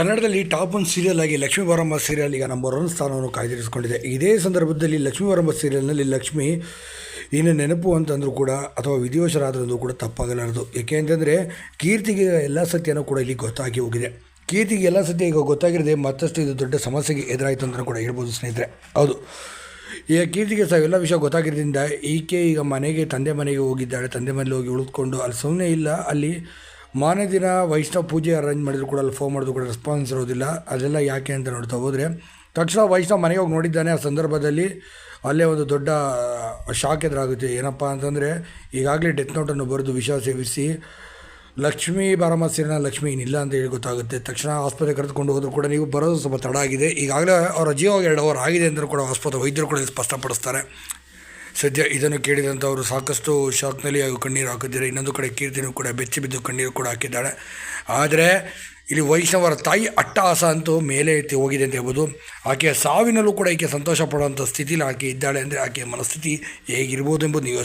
ಕನ್ನಡದಲ್ಲಿ top one serial ಆಗಿ ಲಕ್ಷ್ಮೀ ಬಾರಮ್ಮ ಸೀರಿಯಲ್ ಈಗ ನಂಬರ್ ಒನ್ ಸ್ಥಾನವನ್ನು ಕಾಯ್ದಿರಿಸಿಕೊಂಡಿದೆ. ಇದೇ ಸಂದರ್ಭದಲ್ಲಿ ಲಕ್ಷ್ಮೀ ಬಾರಮ್ಮ ಸೀರಿಯಲ್ನಲ್ಲಿ ಲಕ್ಷ್ಮಿ ಇನ್ನು ನೆನಪು ಅಂತಂದರೂ ಕೂಡ ಅಥವಾ ವಿಧಿವಶರಾದ್ರೂ ಕೂಡ ತಪ್ಪಾಗಲಾರದು. ಏಕೆ ಅಂತಂದರೆ ಕೀರ್ತಿಗೆ ಎಲ್ಲ ಸತ್ಯನೂ ಕೂಡ ಇಲ್ಲಿ ಗೊತ್ತಾಗಿ ಹೋಗಿದೆ. ಕೀರ್ತಿಗೆ ಎಲ್ಲ ಸತ್ಯ ಈಗ ಗೊತ್ತಾಗಿರದೆ ಮತ್ತಷ್ಟು ಇದು ದೊಡ್ಡ ಸಮಸ್ಯೆಗೆ ಎದುರಾಯಿತು ಅಂತ ಕೂಡ ಹೇಳ್ಬೋದು ಸ್ನೇಹಿತರೆ. ಹೌದು. ಈಗ ಕೀರ್ತಿಗೆ ಸಹ ಎಲ್ಲ ವಿಷಯ ಗೊತ್ತಾಗಿರೋದ್ರಿಂದ ಈಕೆ ಈಗ ಮನೆಗೆ, ತಂದೆ ಮನೆಗೆ ಹೋಗಿದ್ದಾಳೆ. ತಂದೆ ಮನೇಲಿ ಹೋಗಿ ಉಳಿದುಕೊಂಡು ಅಲ್ಲಿ ಸುಮ್ಮನೆ ಇಲ್ಲ. ಅಲ್ಲಿ ಮಾರನೇ ದಿನ ವೈಷ್ಣವ ಪೂಜೆ ಅರೇಂಜ್ ಮಾಡಿದ್ರು ಕೂಡ ಅಲ್ಲಿ ಫೋನ್ ಮಾಡಿದ್ರು ಕೂಡ ರೆಸ್ಪಾನ್ಸ್ ಇರೋದಿಲ್ಲ. ಅದೆಲ್ಲ ಯಾಕೆ ಅಂತ ನೋಡ್ತಾ ಹೋದರೆ, ತಕ್ಷಣ ವೈಷ್ಣವ್ ಮನೆಗೆ ಹೋಗಿ ನೋಡಿದ್ದಾನೆ. ಆ ಸಂದರ್ಭದಲ್ಲಿ ಅಲ್ಲೇ ಒಂದು ದೊಡ್ಡ ಶಾಕ್ ಎದುರಾಗುತ್ತೆ. ಏನಪ್ಪ ಅಂತಂದರೆ, ಈಗಾಗಲೇ ಡೆತ್ ನೋಟನ್ನು ಬರೆದು ವಿಷ ಸೇವಿಸಿ, ಲಕ್ಷ್ಮೀ ಬಾರಮ್ಮ ಲಕ್ಷ್ಮೀ ಏನಿಲ್ಲ ಅಂತ ಹೇಳಿ ಗೊತ್ತಾಗುತ್ತೆ. ತಕ್ಷಣ ಆಸ್ಪತ್ರೆ ಕರೆದುಕೊಂಡು ಹೋದರೂ ಕೂಡ ನೀವು ಬರೋದು ಸ್ವಲ್ಪ ತಡ ಆಗಿದೆ. ಈಗಾಗಲೇ ಅವರ ಜೀವ ಎರಡು ಅವರ್ ಆಗಿದೆ ಅಂತ ಕೂಡ ಆಸ್ಪತ್ರೆ ವೈದ್ಯರು ಕೂಡ ಇಲ್ಲಿ ಸ್ಪಷ್ಟಪಡಿಸ್ತಾರೆ. ಸದ್ಯ ಇದನ್ನು ಕೇಳಿದಂಥವರು ಸಾಕಷ್ಟು ಶಾಕ್ನಲ್ಲಿ ಹಾಗೂ ಕಣ್ಣೀರು ಹಾಕಿದ್ದಾರೆ. ಇನ್ನೊಂದು ಕಡೆ ಕೀರ್ತಿನೂ ಕೂಡ ಬೆಚ್ಚಿ ಬಿದ್ದು ಕಣ್ಣೀರು ಕೂಡ ಹಾಕಿದ್ದಾಳೆ. ಆದರೆ ಇಲ್ಲಿ ವೈಷ್ಣವರ ತಾಯಿ ಅಟ್ಟಹಾಸ ಅಂತೂ ಮೇಲೆ ಎತ್ತಿ ಹೋಗಿದೆ ಅಂತ ಹೇಳ್ಬೋದು. ಆಕೆಯ ಸಾವಿನಲ್ಲೂ ಕೂಡ ಈಕೆ ಸಂತೋಷ ಪಡುವಂಥ ಸ್ಥಿತಿಲಿ ಆಕೆ ಇದ್ದಾಳೆ ಅಂದರೆ ಆಕೆಯ ಮನಸ್ಥಿತಿ ಹೇಗಿರ್ಬೋದು ಎಂಬುದು ನೀವು